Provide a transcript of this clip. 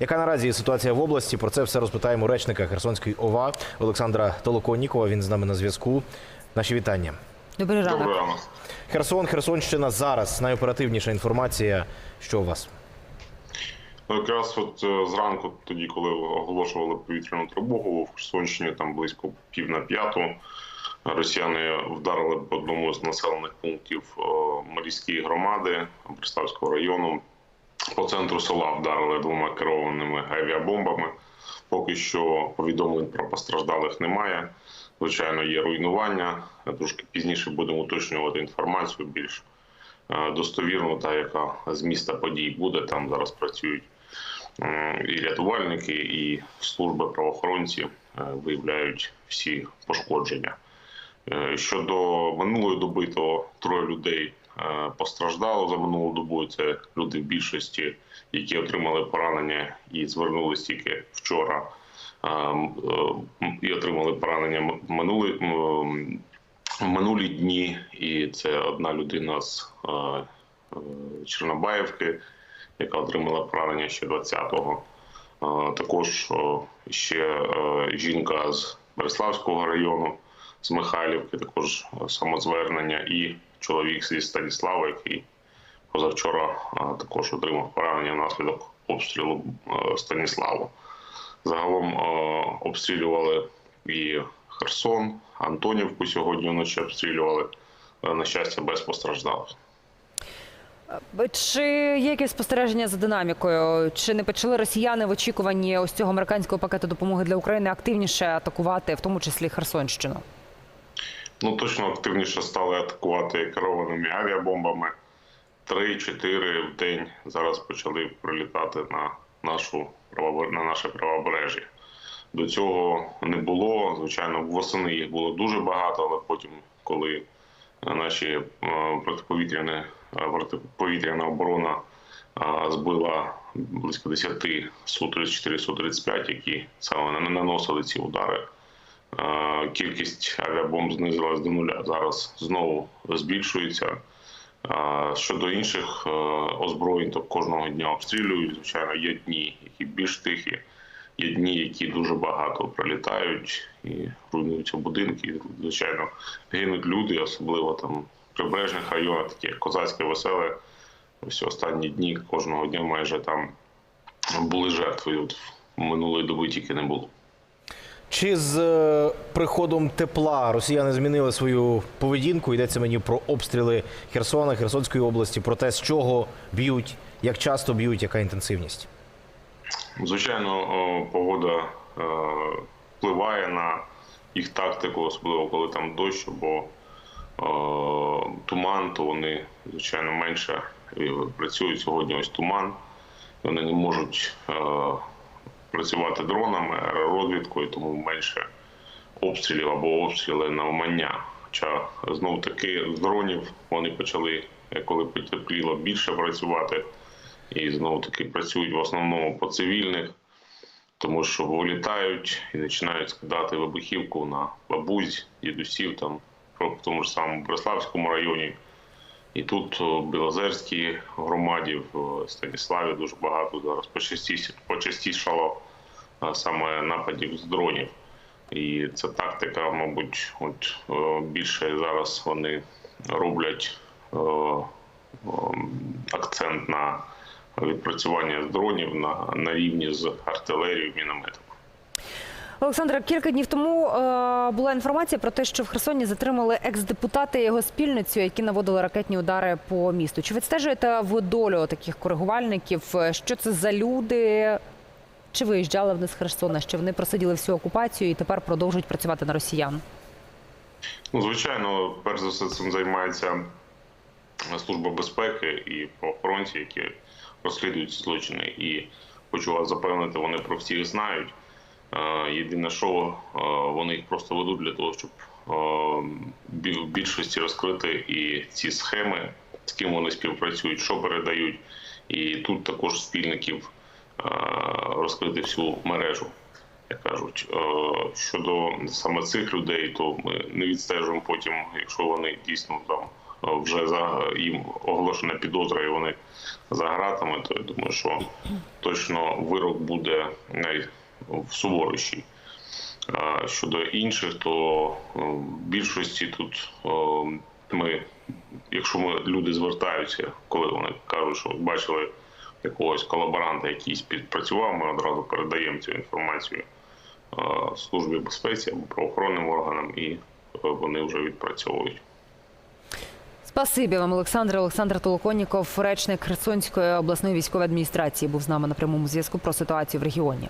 Яка наразі ситуація в області? Про це все розпитаємо речника Херсонської ОВА Олександра Толоконнікова. Він з нами на зв'язку. Наші вітання. Добрий ранок. Добрий ранок. Херсон, Херсонщина зараз. Найоперативніша інформація. Що у вас? Ну, Якраз от е, зранку, тоді, коли оголошували повітряну тривогу в Херсонщині, там близько пів на п'яту, росіяни вдарили по одному з населених пунктів е, Марійської громади Бреславського району. По центру села вдарили двома керованими авіабомбами. Поки що повідомлень про постраждалих немає. Звичайно, є руйнування. Трошки пізніше будемо уточнювати інформацію більш е, достовірну, та яка з міста подій буде. Там зараз працюють і рятувальники, і служби правоохоронці е, виявляють всі пошкодження. Е, Щодо минулої доби, то троє людей постраждало за минулу добу. Це люди в більшості, які отримали поранення і звернулись тільки вчора. е, е, І отримали поранення м- минулі, дні. І це одна людина з е, е, Чорнобаївки, яка отримала поранення ще 20-го. Е, Також е, ще е, жінка з Береславського району, з Михайлівки, також е, самозвернення, і чоловік зі Станіслава, який позавчора також отримав поранення внаслідок обстрілу е, Станіславу. Загалом е, обстрілювали і Херсон, Антонівку сьогодні вночі обстрілювали. Е, На щастя, без постраждалих. Чи є якесь спостереження за динамікою? Чи не почали росіяни в очікуванні ось цього американського пакету допомоги для України активніше атакувати, в тому числі Херсонщину? Ну точно активніше стали атакувати керованими авіабомбами. Три-чотири в день зараз почали прилітати на нашу на наше правобережжя. До цього не було. Звичайно, восени їх було дуже багато, але потім, коли е, наші е, протиповітряні е, протиповітряна оборона збила близько 10 Су-34, Су-35, які саме наносили ці удари. Кількість авіабомб знизилась до нуля. Зараз знову збільшується. Щодо інших е, озброєнь, то кожного дня обстрілюють. Звичайно, є дні, які більш тихі, є дні, які дуже багато прилітають і руйнуються будинки. Звичайно, гинуть люди, особливо там в прибережних районах, такі як Козацьке, Веселе. Ось останні дні кожного дня майже там були жертви. От минулої доби тільки не було. Чи з е, приходом тепла росіяни змінили свою поведінку? Йдеться мені про обстріли Херсона, Херсонської області, про те, з чого б'ють, як часто б'ють, яка інтенсивність? Звичайно, погода е, впливає на їх тактику, особливо коли там дощ або е, туман, то вони, звичайно, менше працюють. Сьогодні ось туман. Вони не можуть працювати дронами, аеророзвідкою, тому менше обстрілів або обстріли на вмання. Хоча знов таки з дронів вони почали, коли потепліло, більше працювати і знову таки працюють в основному по цивільних, тому що вилітають і починають скидати вибухівку на бабусь, дідусів там в тому ж самому Бреславському районі. І тут в Білозерській громаді, в Станіславі дуже багато зараз почастішало саме нападів з дронів. І ця тактика, мабуть, от е, більше зараз вони роблять е, е, акцент на відпрацювання з дронів на, на рівні з артилерією, мінометом. Олександра, кілька днів тому е, була інформація про те, що в Херсоні затримали екс-депутата і його спільницю, які наводили ракетні удари по місту. Чи відстежуєте ви долю таких коригувальників? Що це за люди? Чи виїжджали вони з Херсона? Що вони просиділи всю окупацію і тепер продовжують працювати на росіян? Ну, звичайно, перш за все цим займається Служба безпеки і правоохоронці, які розслідують злочини. І хочу вас запевнити, вони про всіх знають. Єдине, що вони їх просто ведуть для того, щоб в більшості розкрити і ці схеми, з ким вони співпрацюють, що передають. І тут також спільників розкрити всю мережу. Як кажуть, щодо саме цих людей, то ми не відстежуємо потім, якщо вони дійсно там вже за їм оголошена підозра, і вони за гратами, то я думаю, що точно вирок буде суворіший. А Щодо інших, то е, в більшості тут е, ми, якщо ми люди звертаються, коли вони кажуть, що бачили якогось колаборанта, який співпрацював, ми одразу передаємо цю інформацію е, службі безпеці або правоохоронним органам, і вони вже відпрацьовують. Спасибі вам, Олександр. Олександр Толоконніков, речник Херсонської обласної військової адміністрації, був з нами на прямому зв'язку про ситуацію в регіоні.